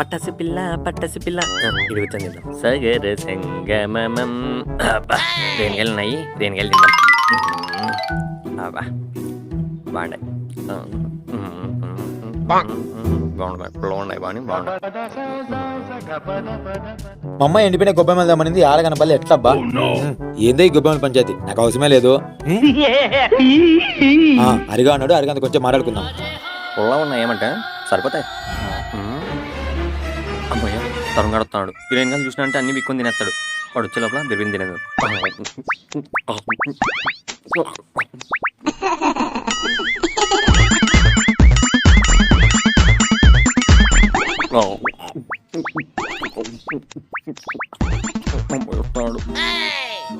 పట్టసి పిల్ల పట్టసి పిల్ల. ఇది వచ్చాను తిందాం సగర సంగమం అబ్బా రేణిగలు ఉన్నాయి రేణిగలు తిందాం. అబ్బా బాగున్నాయి. మా అమ్మ ఎండిపోయిన గొబ్బెమ్మలు తెమ్మనింది ఆడ కనపల్లి ఎట్లా అబ్బా ఉమ్, ఏందో ఈ గొబ్బెమ్మల పంచాయతీ? నాకు అవసరమే లేదు. అరిగా అన్నాడు అరిగంత కొంచెం మాట్లాడుకుందాం. పుల్ల ఉన్నాయి ఏమంటే? సరిపోతాయి. అమ్మయ్య తరుణ్ గడుతున్నాడు రెండు గంటలు చూసినా అంటే అన్ని బిక్కొని తినేస్తాడు. వాడు వచ్చే లోపల దిరివిని తినేది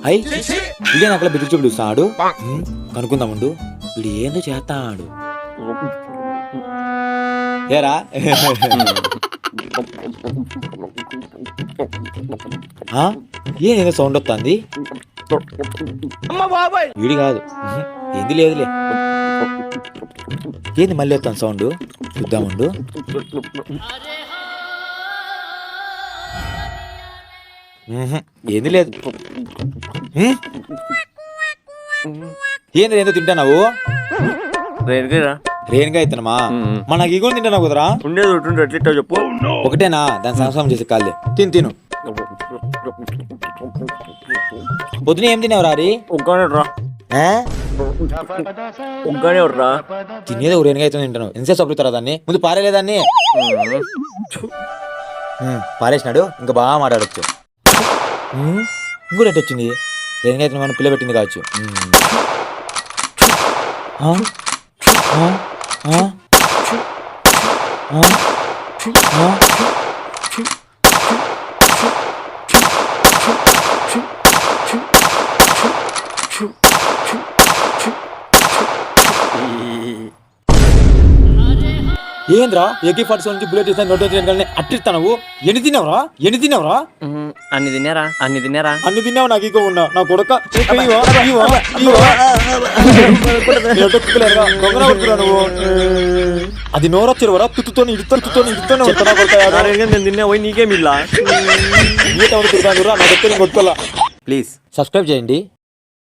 అయ్ ఇదే నాకు బెదిరి చూపుడు సాడు. కనుక్కుందాముండు వీడు ఏందో చేస్తాడు. ఏరా? ఆ? ఏదో సౌండ్ వస్తుంది? వీడి కాదు. ఏంది లేదులే. ఏంది మళ్ళీ వస్తాను సౌండ్ చూద్దాముండు ఏంది లేదు? ఏంది ఏందో తింటానావు రేణుగా రేణుగా ఉమ్. మన నాకు ఇగో తింటానావు కుదరా? ఉండేది ఎట్లా చెప్పు. ఒకటేనా? దాని సంవత్సరం చేసి కాళ్ళే తిను తిను. పొద్దున ఏం తినేవు రారి ఒక్కనే రా. ఆ? ఒక్కనే రా. తినేది ఒక రేణుగా అయితే తింటాను ఎంతసేపు సపరుతారా దాన్ని? ముందు పారేలేదాన్ని పారేసినాడు. ఇంకా బాగా మాట్లాడచ్చు. ఇంకోటి ఎట్టు వచ్చింది? రేణుగా అయితే మనం పిల్ల పెట్టింది కావచ్చు. Ha? Ha? Ha? ఏంద్రా? A K forty seven bullet ఇస్తాను నోట్ వచ్చి అట్టిస్తావు ఎన్ని తిన్నావురా? ఎన్ని తిన్నావురా? అన్ని తిన్నారా? అన్ని తిన్నారా? అన్ని తిన్నావు నాకు ఇక ఉన్నా. నా కొడక నువ్వు? అది నోరొచ్చిరువరా తుత్తుతో ఇడుతాను తుత్తో ఇడుతాను కొడతా కొడతా నేను తిన్నా పోయి నీకేమిల్లా ఈత కొడుతున్నా నా దగ్గర కొట్టుకోలా ప్లీజ్. సబ్స్క్రైబ్ చేయండి.